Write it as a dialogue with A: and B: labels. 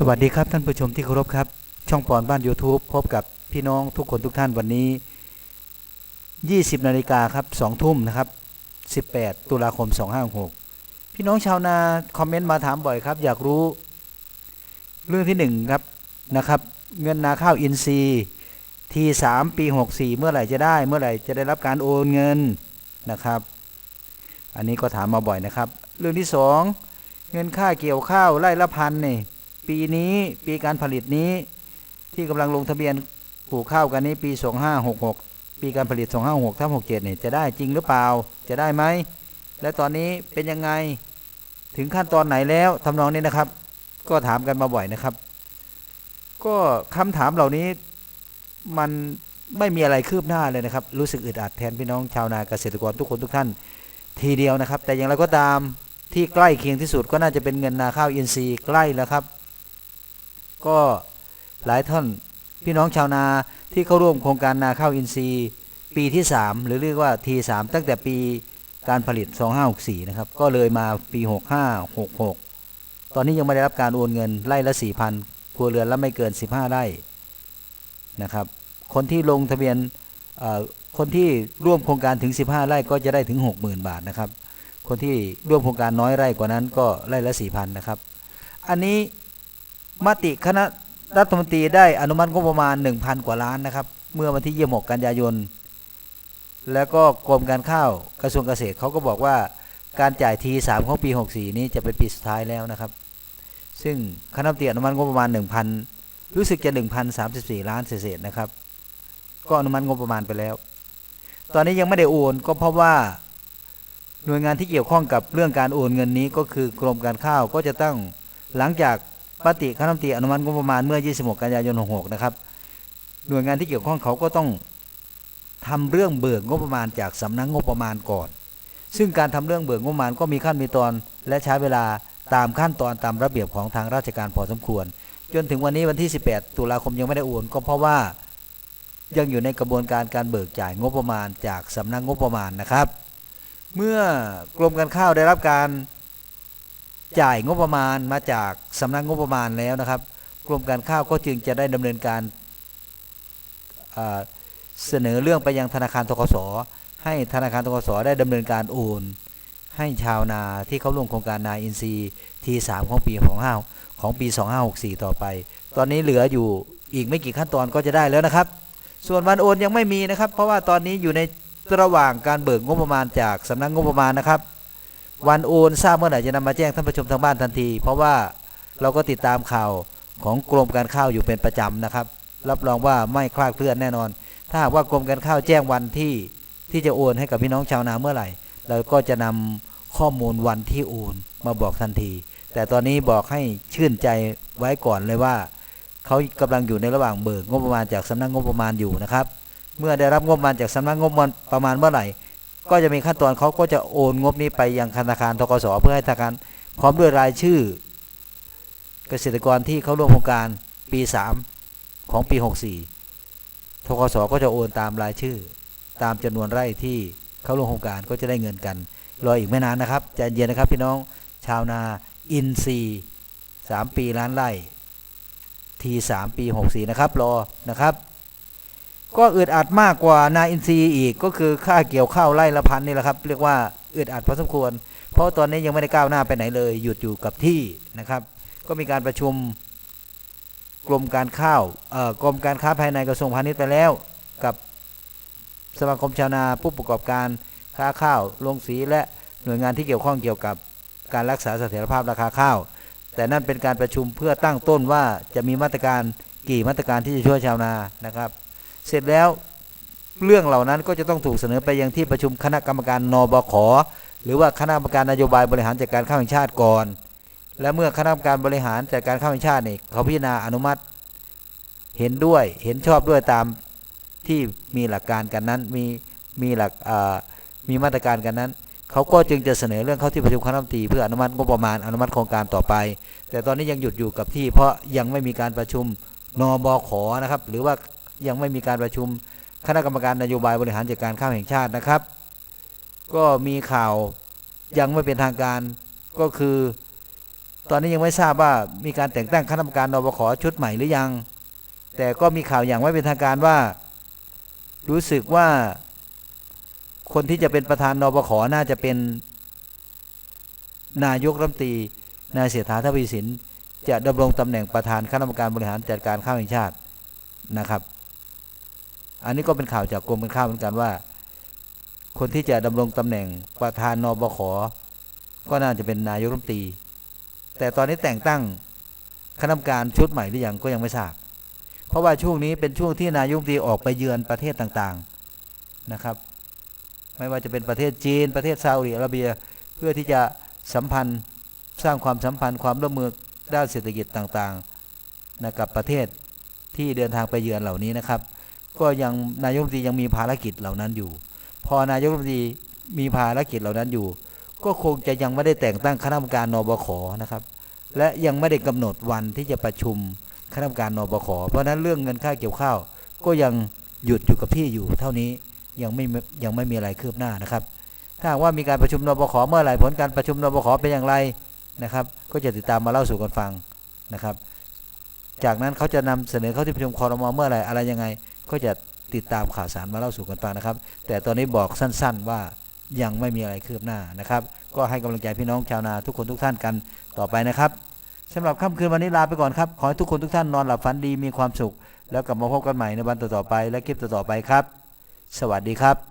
A: สวัสดีครับท่านผู้ชมที่เคารพครับ ช่องปอนบ้าน YouTube พบกับพี่น้องทุกคนทุกท่านวันนี้ 20 นาฬิกาครับ2ทุ่มนะครับ 18 ตุลาคม 256 พี่น้องชาวนาคอมเมนต์มาถามบ่อยครับ อยากรู้ เรื่องที่ 1 ครับนะครับ เงินนาข้าวอินทรีย์ที3ปี 64 เมื่อไหร่จะได้ เมื่อไหร่จะได้รับการโอนเงินนะครับ อันนี้ก็ถามมาบ่อยนะครับ เรื่องที่ 2 เงินค่าเกี่ยวข้าวไร่ละพันนี่ ปีนี้ปีการผลิตนี้ ที่กำลังลงทะเบียนปลูกข้าวกันนี้ปี 2566 ปีการผลิต 256ทับ67เนี่ยจะได้จริงหรือเปล่าจะได้ไหมและตอนนี้เป็นยังไงถึงขั้นตอนไหนแล้วทำนองนี้นะครับ ก็ถามกันมาบ่อยนะครับ ก็คำถามเหล่านี้มันไม่มีอะไรคืบหน้าเลยนะครับ รู้สึกอึดอัดแทนพี่น้องชาวนาเกษตรกรทุกคนทุกท่าน ทีเดียวนะครับ แต่อย่างไรก็ตามที่ใกล้เคียงที่สุดก็น่าจะเป็นเงินนาข้าวอินทรีย์ใกล้แล้วครับ ก็หลายท่านพี่น้องชาวนาที่เข้าร่วมโครงการนาข้าวอินทรีย์ ปีที่ 3 หรือเรียกว่า T3 ตั้งแต่ปีการผลิต 2564 นะครับ ก็เลยมาปี 65 66 ตอนนี้ยังไม่ได้รับการโอนเงินไร่ละ 4,000ครัวเรือนละไม่เกิน 15 ไร่นะครับ คนที่ลงทะเบียนเอ่อคนที่ร่วมโครงการถึง 15 ไร่ก็จะได้ถึง 60,000 บาทนะครับ คนที่ร่วมโครงการน้อยไร่กว่านั้นก็ไร่ละ 4,000 นะครับ อันนี้ มติคณะรัฐมนตรีได้อนุมัติงบประมาณ 1,000 กว่าล้านนะครับ เมื่อวันที่ 26 กันยายน แล้วก็กรมการข้าวกระทรวงเกษตรเขาก็บอกว่าการจ่ายทีสามของปี 64 นี้จะเป็นปีสุดท้ายแล้วนะครับ ซึ่งคณะรัฐมนตรีอนุมัติงบประมาณ 1,000 รู้สึกจะ 1,034 ล้านเศษนะครับ ก็อนุมัติงบประมาณไปแล้ว ตอนนี้ยังไม่ได้โอนก็เพราะว่าหน่วยงานที่เกี่ยวข้องกับเรื่องการโอนเงินนี้ก็คือกรมการข้าวก็จะต้องหลังจาก ปฏิคณะรัฐมนตรีอนุมัติงบประมาณเมื่อ 26 กันยายน 66 นะครับ หน่วยงานที่เกี่ยวข้องเขาก็ต้องทำเรื่องเบิกงบประมาณจากสำนักงบประมาณก่อน ซึ่งการทำเรื่องเบิกงบประมาณก็มีขั้นมีตอนและใช้เวลาตามขั้นตอนตามระเบียบของทางราชการพอสมควร จนถึงวันนี้วันที่ 18 ตุลาคมยังไม่ได้โอนก็เพราะว่ายังอยู่ในกระบวนการการเบิกจ่ายงบประมาณจากสำนักงบประมาณนะครับ เมื่อกรมการข้าวได้รับการ จ่ายงบประมาณมาจากสำนักงบประมาณแล้วนะครับ กรมการข้าวก็จึงจะได้ดำเนินการเสนอเรื่องไปยังธนาคารทกสให้ธนาคารทกสได้ดำเนินการโอนให้ชาวนาที่เขาร่วมโครงการนาอินทรีย์ทีสามของปีของห้าของปี 2564 ต่อไป ตอนนี้เหลืออยู่อีกไม่กี่ขั้นตอนก็จะได้แล้วนะครับ ส่วนวันโอนยังไม่มีนะครับ เพราะว่าตอนนี้อยู่ในระหว่างการเบิกงบประมาณจากสำนักงบประมาณนะครับ วันโอนทราบเมื่อไหร่จะนำมาแจ้งท่านผู้ชมทางบ้านทันที เพราะว่าเราก็ติดตามข่าวของกรมการข้าวอยู่เป็นประจำนะครับ รับรองว่าไม่คลาดเคลื่อนแน่นอน ถ้าหากว่ากรมการข้าวแจ้งวันที่ที่จะโอนให้กับพี่น้องชาวนาเมื่อไหร่ เราก็จะนำข้อมูลวันที่โอนมาบอกทันที แต่ตอนนี้บอกให้ชื่นใจไว้ก่อนเลยว่าเขากำลังอยู่ในระหว่างเบิกงบประมาณจากสำนักงบประมาณอยู่นะครับ เมื่อได้รับงบประมาณจากสำนักงบประมาณเมื่อไหร่ ก็จะมีขั้นตอนเขาก็จะโอนงบนี้ไปยังธนาคารทกสเพื่อให้ธนาคารพร้อมด้วยรายชื่อ เกษตรกรที่เขาร่วมโครงการปี3ของปี 64ทกสก็จะโอนตามรายชื่อ ตามจำนวนไร่ที่เขาร่วมโครงการก็จะได้เงินกันรออีกไม่นานนะครับใจเย็นนะครับพี่น้องชาวนาอินซีสามปีล้านไร่ทีสามปี64นะครับ รอนะครับ ก็อึดอัดมากกว่านาอินทรีย์อีกก็คือค่าเกี่ยวข้าวไร่ละพันนี่แหละครับ เรียกว่าอึดอัดพอสมควร เพราะตอนนี้ยังไม่ได้ก้าวหน้าไปไหนเลย หยุดอยู่กับที่นะครับ ก็มีการประชุมกรมการข้าวกรมการค้าภายในกระทรวงพาณิชย์ไปแล้ว กับสมาคมชาวนาผู้ประกอบการค้าข้าวโรงสีและหน่วยงานที่เกี่ยวข้องเกี่ยวกับการรักษาเสถียรภาพราคาข้าว แต่นั่นเป็นการประชุมเพื่อตั้งต้นว่าจะมีมาตรการกี่มาตรการที่จะช่วยชาวนานะครับ เสร็จแล้วเรื่องเหล่านั้นก็จะต้องถูกเสนอไปยังที่ประชุมคณะกรรมการนบขหรือว่าคณะกรรมการนโยบายบริหารจัดการข้าวแห่งชาติก่อน และเมื่อคณะกรรมการบริหารจัดการข้าวแห่งชาตินี่เขาพิจารณาอนุมัติเห็นด้วยเห็นชอบด้วยตามที่มีหลักการกันนั้นมีมีหลักมีมาตรการกันนั้น เขาก็จึงจะเสนอเรื่องเข้าที่ประชุมคณะรัฐมนตรีเพื่ออนุมัติงบประมาณอนุมัติโครงการต่อไป แต่ตอนนี้ยังหยุดอยู่กับที่เพราะยังไม่มีการประชุมนบขนะครับ หรือว่า ยังไม่มีการประชุมคณะกรรมการนโยบายบริหารจัดการข้าวแห่งชาตินะครับ ก็มีข่าวยังไม่เป็นทางการก็คือ ตอนนี้ยังไม่ทราบว่ามีการแต่งตั้งคณะกรรมการนบขชุดใหม่หรือยัง แต่ก็มีข่าวอย่างไม่เป็นทางการว่า รู้สึกว่าคนที่จะเป็นประธานนบขน่าจะเป็น นายกรัฐมนตรีนายเศรษฐาทวีสินจะดำรงตำแหน่งประธานคณะกรรมการบริหารจัดการข้าวแห่งชาตินะครับ อันนี้ก็เป็นข่าวจากกรมการข้าวเหมือนกันว่า คนที่จะดำรงตำแหน่งประธานนบขก็น่าจะเป็นนายกรัฐมนตรี แต่ตอนนี้แต่งตั้งคณะกรรมการชุดใหม่หรือยังก็ยังไม่ทราบ เพราะว่าช่วงนี้เป็นช่วงที่นายกรัฐมนตรีออกไปเยือนประเทศต่างๆนะครับ ไม่ว่าจะเป็นประเทศจีน ประเทศซาอุดิอาระเบียเพื่อที่จะสัมพันธ์สร้างความสัมพันธ์ความร่วมมือด้านเศรษฐกิจต่างๆนะกับประเทศที่เดินทางไปเยือนเหล่านี้นะครับ ก็ยังนายกรัฐมนตรียังมีภารกิจเหล่านั้นอยู่ พอนายกรัฐมนตรีมีภารกิจเหล่านั้นอยู่ ก็คงจะยังไม่ได้แต่งตั้งคณะกรรมการนบขนะครับ และยังไม่ได้กำหนดวันที่จะประชุมคณะกรรมการนบขเพราะนั้นเรื่องเงินค่าเกี่ยวข้าว ก็ยังหยุดอยู่กับที่อยู่ เท่านี้ยังไม่ยังไม่มีอะไรคืบหน้านะครับ ถ้าว่ามีการประชุมนบขเมื่อไหร่ผลการประชุมนบขเป็นอย่างไรนะครับ ก็จะติดตามมาเล่าสู่กันฟังนะครับ จากนั้นเขาจะนำเสนอเข้าที่ประชุมคอรมอเมื่อไหร่อะไรยังไง ก็จะติดตามข่าวสารมาเล่าสู่กันฟังนะครับ แต่ตอนนี้บอกสั้น ๆ ว่ายังไม่มีอะไรคืบหน้านะครับ ก็ให้กำลังใจพี่น้องชาวนาทุกคนทุกท่านกันต่อไปนะครับสำหรับค่ำคืนวันนี้ลาไปก่อนครับ ขอให้ทุกคนทุกท่านนอนหลับฝันดีมีความสุข แล้วกลับมาพบกันใหม่ในวันต่อๆไปและคลิปต่อๆไปครับ สวัสดีครับ